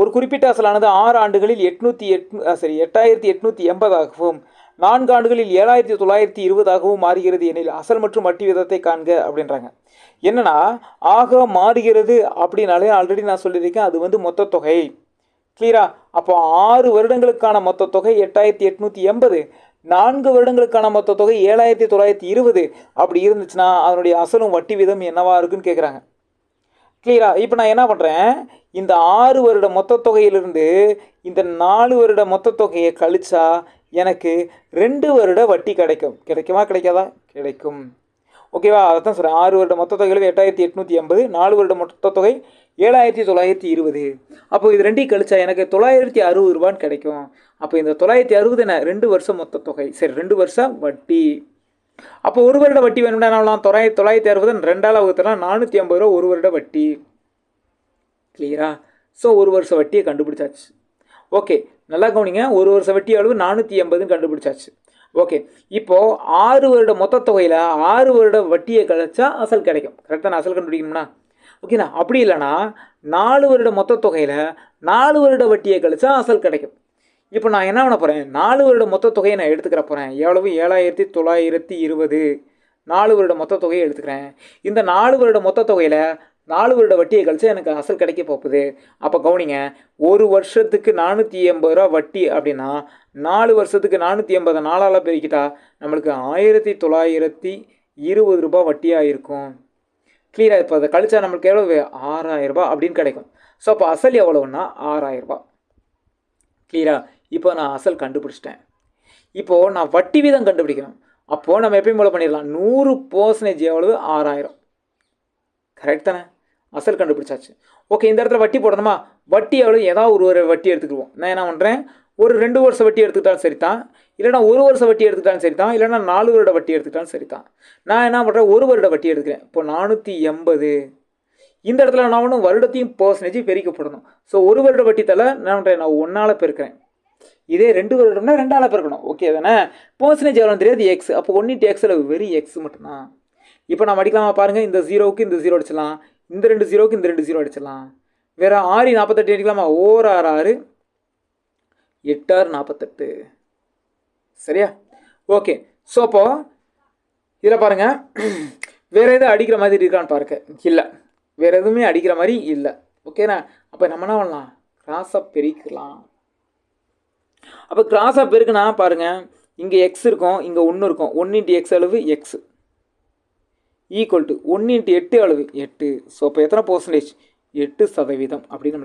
ஒரு குறிப்பிட்ட அசலானது ஆறு ஆண்டுகளில் எட்நூற்றி எட் சரி எட்டாயிரத்தி எட்நூற்றி எண்பதாகவும் நான்கு ஆண்டுகளில் ஏழாயிரத்தி தொள்ளாயிரத்தி இருபதாகவும் மாறுகிறது எனில் அசல் மற்றும் வட்டி விதத்தை காண்க அப்படின்றாங்க. என்னன்னா ஆக மாறுகிறது அப்படின்னாலே ஆல்ரெடி நான் சொல்லியிருக்கேன் அது வந்து மொத்த தொகை. கிளியரா அப்போ ஆறு வருடங்களுக்கான மொத்த தொகை எட்டாயிரத்தி எட்நூற்றி எண்பது நான்கு வருடங்களுக்கான மொத்த தொகை ஏழாயிரத்தி தொள்ளாயிரத்தி இருபது. அப்படி இருந்துச்சுன்னா அதனுடைய அசலும் வட்டி வீதம் என்னவா இருக்குன்னு கேட்குறாங்க கிளியரா இப்போ நான் என்ன பண்ணுறேன் இந்த ஆறு வருட மொத்த தொகையிலிருந்து இந்த நாலு வருட மொத்த தொகையை கழிச்சா எனக்கு ரெண்டு வருட வட்டி கிடைக்கும். கிடைக்குமா? கிடைக்காதா? கிடைக்கும். ஓகேவா அதை தான் சொல்கிறேன் ஆறு வருட மொத்த தொகையில் எட்டாயிரத்தி எட்நூற்றி எண்பது நாலு வருட மொத்த தொகை ஏழாயிரத்தி தொள்ளாயிரத்தி இருபது. அப்போ இது ரெண்டையும் கழிச்சா எனக்கு தொள்ளாயிரத்தி அறுபது ரூபான்னு கிடைக்கும். அப்போ இந்த தொள்ளாயிரத்தி அறுபது என்ன ரெண்டு வருஷம் மொத்த தொகை. சரி ரெண்டு வருஷம் வட்டி. அப்போ ஒரு வருட வட்டி வேணும்னா என்ன தொள்ளாயிரத்தி தொள்ளாயிரத்தி அறுபது ரெண்டாவது வகுத்துனா நானூற்றி ஐம்பது ரூபா ஒரு வருட வட்டி. கிளியரா ஸோ ஒரு வருஷம் வட்டியை கண்டுபிடிச்சாச்சு. ஓகே நல்லா கவனிங்க. ஒரு வருஷ வட்டி அளவு நானூற்றி எண்பதுன்னு கண்டுபிடிச்சாச்சு. ஓகே இப்போது ஆறு வருட மொத்த தொகையில் ஆறு வருட வட்டியை கழிச்சா அசல் கிடைக்கும். கரெக்டாக நான் அசல் கண்டுபிடிக்கணும்னா. ஓகேண்ணா அப்படி இல்லைன்னா நாலு வருட மொத்த தொகையில் நாலு வருட வட்டியை கழிச்சா அசல் கிடைக்கும். இப்போ நான் என்ன பண்ண போகிறேன் நாலு வருட மொத்த தொகையை நான் எடுத்துக்கிற போகிறேன் எவ்வளவு? ஏழாயிரத்தி தொள்ளாயிரத்தி இருபது. நாலு வருட மொத்த தொகையை எடுத்துக்கிறேன். இந்த நாலு வருட மொத்த தொகையில் நாலு வருட வட்டியை கழிச்சு எனக்கு அசல் கிடைக்க போகுது. அப்போ கவனிங்க ஒரு வருஷத்துக்கு நானூற்றி எண்பது ரூபா வட்டி அப்படின்னா நாலு வருஷத்துக்கு நானூற்றி எண்பது நாளால் பெருக்கிட்டா நம்மளுக்கு ஆயிரத்தி தொள்ளாயிரத்தி இருபது ரூபா வட்டியாக இருக்கும். கிளியராக இப்போ அதை கழிச்சா நம்மளுக்கு எவ்வளவு? ஆறாயிரரூபா அப்படின்னு கிடைக்கும். ஸோ அப்போ அசல் எவ்வளோன்னா ஆறாயிரரூபா கிளியராக இப்போ நான் அசல் கண்டுபிடிச்சிட்டேன். இப்போது நான் வட்டி வீதம் கண்டுபிடிக்கணும். அப்போது நம்ம எப்பயும் போல பண்ணிடலாம். நூறு பர்சன்டேஜ் எவ்வளவு? ஆறாயிரம். கரெக்ட் தானே? அசல் கண்டுபிடிச்சாச்சு. ஓகே இந்த இடத்துல வட்டி போடணுமா? வட்டி எவ்வளோ ஏதாவது ஒரு ஒரு வட்டி எடுத்துக்குவோம் நான் என்ன பண்ணுறேன் ஒரு ரெண்டு வருஷம் வட்டி எடுத்துக்கிட்டாலும் சரி தான் இல்லைனா ஒரு வருஷம் வட்டி எடுத்துக்கிட்டாலும் சரி தான் இல்லைனா நாலு வருட வட்டி எடுத்துக்கிட்டாலும் சரி தான் நான் என்ன பண்ணுறேன் ஒரு வருட வட்டி எடுத்துக்கிறேன் இப்போ நானூற்றி எண்பது. இந்த இடத்துல நான் ஒன்றும் வருடத்தையும் பர்சன்டேஜ் பெருக்கப்படணும் ஸோ ஒரு வருட வட்டி தலை நான் பண்ணுறேன் நான் ஒன்றால் பெருக்கிறேன். இதே ரெண்டு வருடம்னா ரெண்டால் பிறக்கணும். ஓகே தானே? பர்சன்டேஜ் எவ்வளோ தெரியாது எக்ஸ் அப்போ ஒன் இன்ட்டு எக்ஸில் வெரி எக்ஸ் மட்டும்தான். இப்போ நம்ம அடிக்கலாமா பாருங்கள் இந்த ஜீரோவுக்கு இந்த ஜீரோ அடிச்சிடலாம். இந்த ரெண்டு ஜீரோவுக்கு இந்த ரெண்டு ஜீரோ அடிச்சிடலாம். வேறு ஆறு நாற்பத்தெட்டு அடிக்கலாமா? ஓர் ஆறு ஆறு எட்டாறு நாற்பத்தெட்டு. சரியா? ஓகே ஸோ அப்போது இதில் பாருங்கள் வேறு எதுவும் அடிக்கிற மாதிரி இருக்கான்னு பாருங்க. இல்லை. வேறு எதுவுமே அடிக்கிற மாதிரி இல்லை. ஓகேண்ணா அப்போ நம்ம என்ன பண்ணலாம்? கிராஸை பெருக்கலாம் அப்போ கிராஸாக பெருக்குனா பாருங்கள் இங்கே எக்ஸ் இருக்கும் இங்கே ஒன்று இருக்கும். ஒன்று இன்ட்டு எக்ஸ் அளவு எக்ஸ் ஈக்குவல் டு ஒன்று இன்ட்டு எட்டு அளவு எட்டு. ஸோ அப்போ எத்தனை பர்சன்டேஜ் எட்டு சதவீதம் அப்படின்னு நம்மளுக்கு